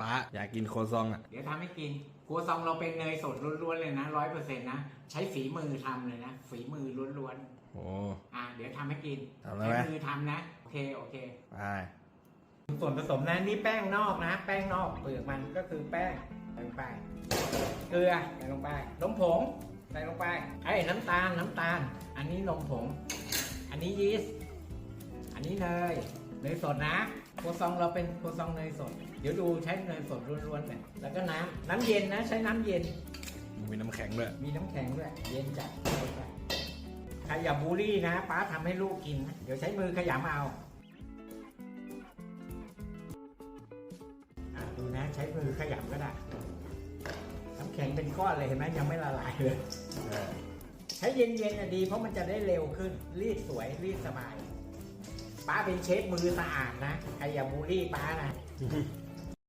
ป้าอยากกินโคซองอะ เดี๋ยวทำให้กินครัวซองเราเป็นเนยสดล้วนๆเลยนะร้อยเปอร์เซ็นต์นะ ใช้ฝีมือทำเลยนะ ฝีมือล้วนโอ้ ๆ อะเดี๋ยวทำให้กินทำเลยใช้ไหม มือทำนะ โอเคโอเค ไป ส่วนผสมนะนี่แป้งนอกนะ แป้งนอกเปลือกมันก็คือแป้งใส่ลงไป เกลือใส่ลงไปนมผงใส่ลงไปไอ้ยน้ำตาลน้ำตาล อันนี้นมผง อันนี้ยีสต์อันนี้เนย เนยสดนะครัวซองเราเป็นครัวซองเนยสด เดี๋ยวดูใช้เนยสดล้วนๆเลยแล้วก็น้ำน้ำเย็นนะ ใช้น้ำเย็น มีน้ำแข็งด้วย มีน้ำแข็งด้วย เย็นจัดเอาไปใครอย่าบูลลี่นะป้าทำให้ลูกกินนะเดี๋ยวใช้มือขยำเอาอะดูนะใช้มือขยำก็ได้ น้ำแข็งเป็นก้อนเลยเห็นไหมยังไม่ละลายเลย ใช้เย็นๆน่ะดีเพราะมันจะได้เร็วขึ้นรีดสวยรีดสบาย ป้าเป็นเชฟมือสะอาดนะใครอย่าบูลลี่ป้านะ